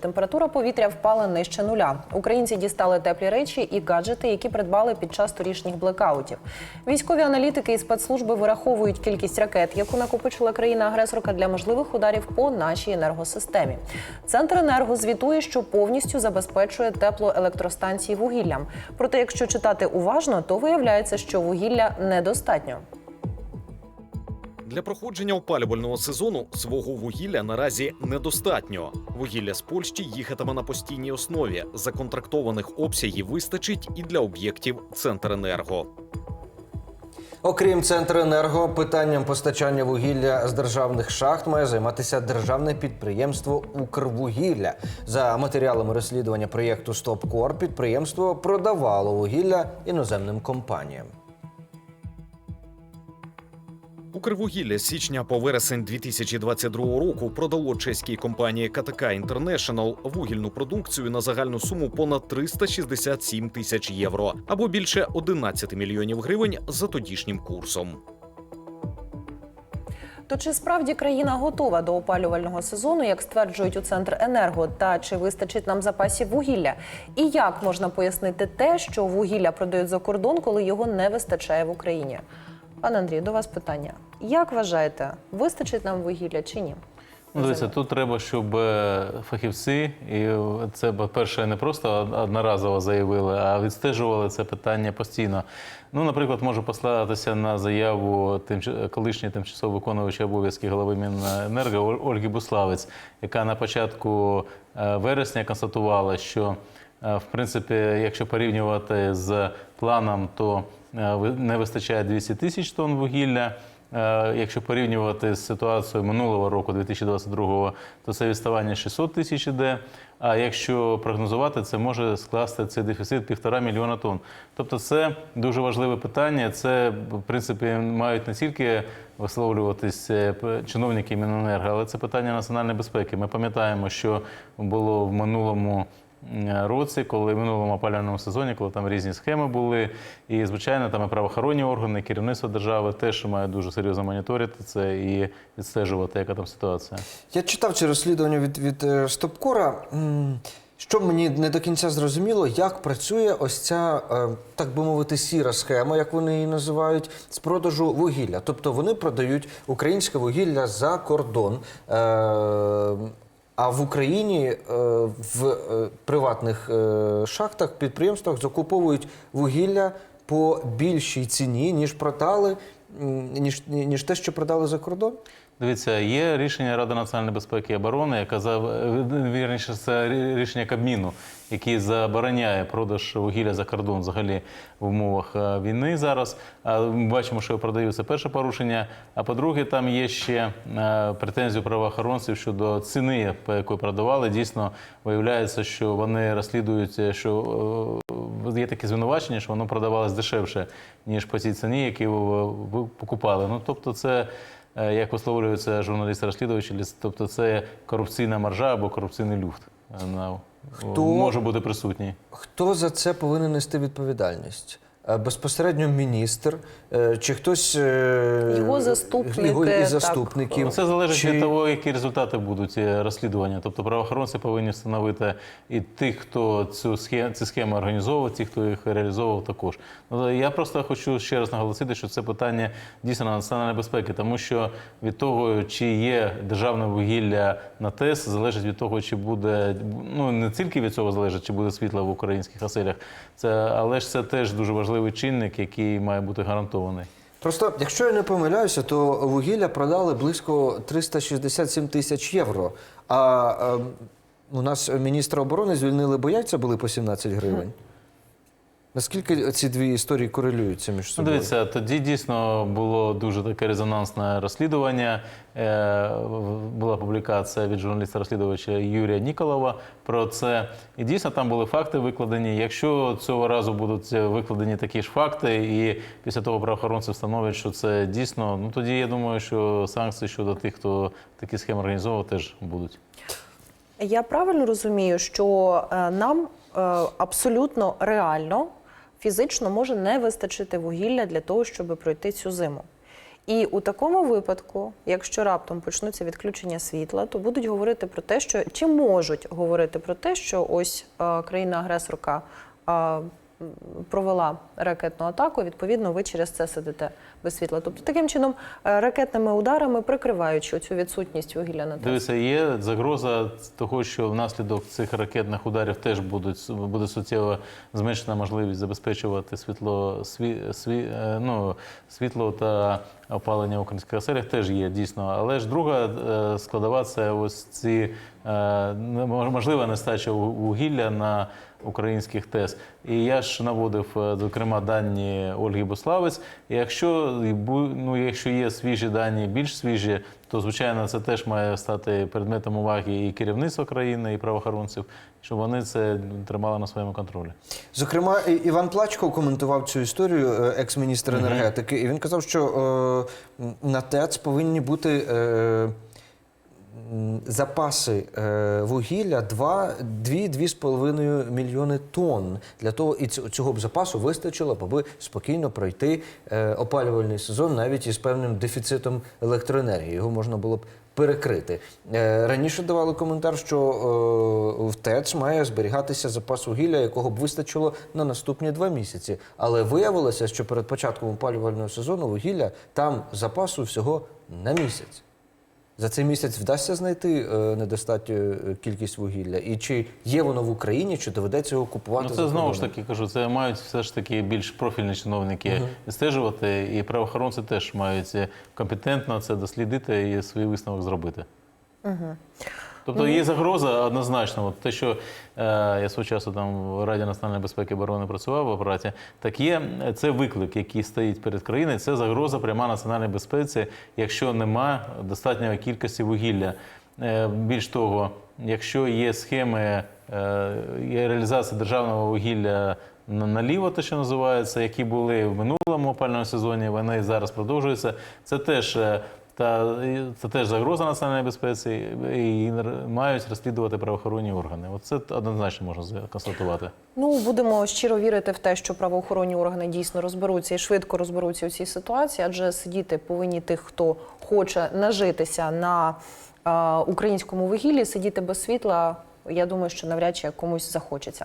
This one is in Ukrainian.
Температура повітря впала нижче нуля. Українці дістали теплі речі і гаджети, які придбали під час торішніх блекаутів. Військові аналітики і спецслужби вираховують кількість ракет, яку накопичила країна-агресорка для можливих ударів по нашій енергосистемі. Центр енерго звітує, що повністю забезпечує теплоелектростанції вугіллям. Проте, якщо читати уважно, то виявляється, що вугілля недостатньо. Для проходження опалювального сезону свого вугілля наразі недостатньо. Вугілля з Польщі їхатиме на постійній основі. Законтрактованих обсягів вистачить і для об'єктів Центренерго. Окрім Центренерго, питанням постачання вугілля з державних шахт має займатися державне підприємство Укрвугілля. За матеріалами розслідування проєкту Стопкор підприємство продавало вугілля іноземним компаніям. Укрвугілля з січня по вересень 2022 року продало чеській компанії КТК Інтернешнл вугільну продукцію на загальну суму понад 367 тисяч євро або більше 11 мільйонів гривень за тодішнім курсом. То чи справді країна готова до опалювального сезону, як стверджують у центр енерго, та чи вистачить нам запасів вугілля? І як можна пояснити те, що вугілля продають за кордон, коли його не вистачає в Україні? Пане Андрію, до вас питання. Як вважаєте, вистачить нам вугілля чи ні? Ну, дивіться, тут треба, щоб е, фахівці, і це по-перше, не просто одноразово заявили, а відстежували це питання постійно. Ну, наприклад, можу послатися на заяву тимч- колишньої тимчасово виконуючої обов'язки голови Міненерго Оль- Ольги Буславець, яка на початку е, вересня констатувала, що е, в принципі, якщо порівнювати з планом, то не вистачає 200 тисяч тонн вугілля. Е, Якщо порівнювати з ситуацією минулого року, 2022, то це відставання 600 тисяч іде. А якщо прогнозувати, це може скласти цей дефіцит півтора мільйона тонн. Тобто, це дуже важливе питання. Це в принципі мають не тільки висловлюватись е, чиновники Міненерго, але це питання національної безпеки. Ми пам'ятаємо, що було в минулому році, коли в минулому опалювальному сезоні, коли там різні схеми були. І, звичайно, там і правоохоронні органи, і керівництво держави теж мають дуже серйозно моніторити це і відстежувати, яка там ситуація. Я читав це розслідування від, від е, Стопкора. Що мені не до кінця зрозуміло, як працює ось ця, е, так би мовити, сіра схема, як вони її називають, з продажу вугілля. Тобто вони продають українське вугілля за кордон. А в Україні е, в е, приватних е, шахтах, підприємствах закуповують вугілля по більшій ціні, ніж продали, м, ніж, ніж те, що продали за кордон. Дивіться, є рішення Ради національної безпеки і оборони, яка за вірніше, це рішення Кабміну, який забороняє продаж вугілля за кордон взагалі в умовах е, війни зараз. Ми бачимо, що продають це перше порушення. А по-друге, там є ще е, претензії правоохоронців щодо ціни, по якої продавали. Дійсно виявляється, що вони розслідують, е, що є такі звинувачення, що воно продавалось дешевше ніж по цій ціні, які ви ви покупали. Ну тобто, це. Е, як висловлюються журналісти-розслідувачі, ліс- тобто це корупційна маржа або корупційний люфт е, на, Хто- може бути присутній. Хто за це повинен нести відповідальність? Е, Безпосередньо міністр е, чи хтось е, Його заступники, його і заступників? Ну, це залежить Чи- від того, які результати будуть розслідування. Тобто правоохоронці повинні встановити і тих, хто цю схему, ці схеми організовував, ті, хто їх реалізовував, також. Ну, я просто хочу ще раз наголосити, що це питання дійсно національної безпеки, тому що від того, чи є державне вугілля на ТЕС, залежить від того, чи буде ну не тільки від цього залежить, чи буде світло в українських оселях. Це але ж це теж дуже важливий чинник, який має бути гарантований. Просто, якщо я не помиляюся, то вугілля продали близько 367 тисяч євро. А е, у нас міністра оборони звільнили, бо яйця були по 17 гривень. Наскільки ці дві історії корелюються між Ну, собою? дивіться, тоді дійсно було дуже таке резонансне розслідування. Е, Була публікація від журналіста-розслідувача Юрія Ніколова про це. І дійсно там були факти викладені. Якщо цього разу будуть викладені такі ж факти, і після того правоохоронці встановлять, що це дійсно, ну тоді я думаю, що санкції щодо тих, хто такі схеми організовував, теж будуть. Я правильно розумію, що е, нам е, абсолютно реально фізично може не вистачити вугілля для того, щоб пройти цю зиму. І у такому випадку, якщо раптом почнуться відключення світла, то будуть говорити про те, що чи можуть говорити про те, що ось країна-агресорка провела ракетну атаку. Відповідно, ви через це сидите без світла. Тобто, таким чином, е, ракетними ударами прикриваючи цю відсутність вугілля на ТЕС. Дивіться, є загроза того, що внаслідок цих ракетних ударів теж будуть буде суттєво зменшена можливість забезпечувати світло, сві, сві, е, ну, світло та опалення в українських оселях теж є дійсно. Але ж друга е, складова це ось ці можлива нестача вугілля на українських ТЕС. І я ж наводив зокрема дані Ольги Буславець. Якщо ну, якщо є свіжі дані, більш свіжі, то звичайно це теж має стати предметом уваги і керівництва країни, і правоохоронців, щоб вони це тримали на своєму контролі. Зокрема, Іван Плачко коментував цю історію, е, екс-міністр енергетики, і він казав, що е, на ТЕЦ повинні бути. Е, Запаси е, вугілля 2-2,5 мільйони тонн. Для того і цього б запасу вистачило, аби спокійно пройти е, опалювальний сезон навіть із певним дефіцитом електроенергії. Його можна було б перекрити. Е, раніше давали коментар, що в ТЕЦ має зберігатися запас вугілля, якого б вистачило на наступні два місяці. Але виявилося, що перед початком опалювального сезону вугілля там запасу всього на місяць. За цей місяць вдасться знайти е, недостатню е, кількість вугілля? І чи є воно в Україні, чи доведеться його купувати? Ну, за це знову ж таки кажу, це мають все ж таки більш профільні чиновники стежувати, і правоохоронці теж мають компетентно це дослідити і свій висновок зробити. Тобто є загроза однозначно. От те, що е, я свого часу там в Раді національної безпеки і оборони працював в апараті, так є е, це виклик, який стоїть перед країною. Це загроза пряма національній безпеці, якщо нема достатньої кількості вугілля. Е, більш того, якщо є схеми е, є реалізація державного вугілля на- наліво, те, що називається, які були в минулому опальному сезоні, вони і зараз продовжуються. Це теж. Та це теж загроза національній безпеці, і мають розслідувати правоохоронні органи. Оце однозначно можна констатувати. Ну, будемо щиро вірити в те, що правоохоронні органи дійсно розберуться і швидко розберуться у цій ситуації, адже сидіти повинні тих, хто хоче нажитися на е, українському вугіллі, сидіти без світла. Я думаю, що навряд чи комусь захочеться.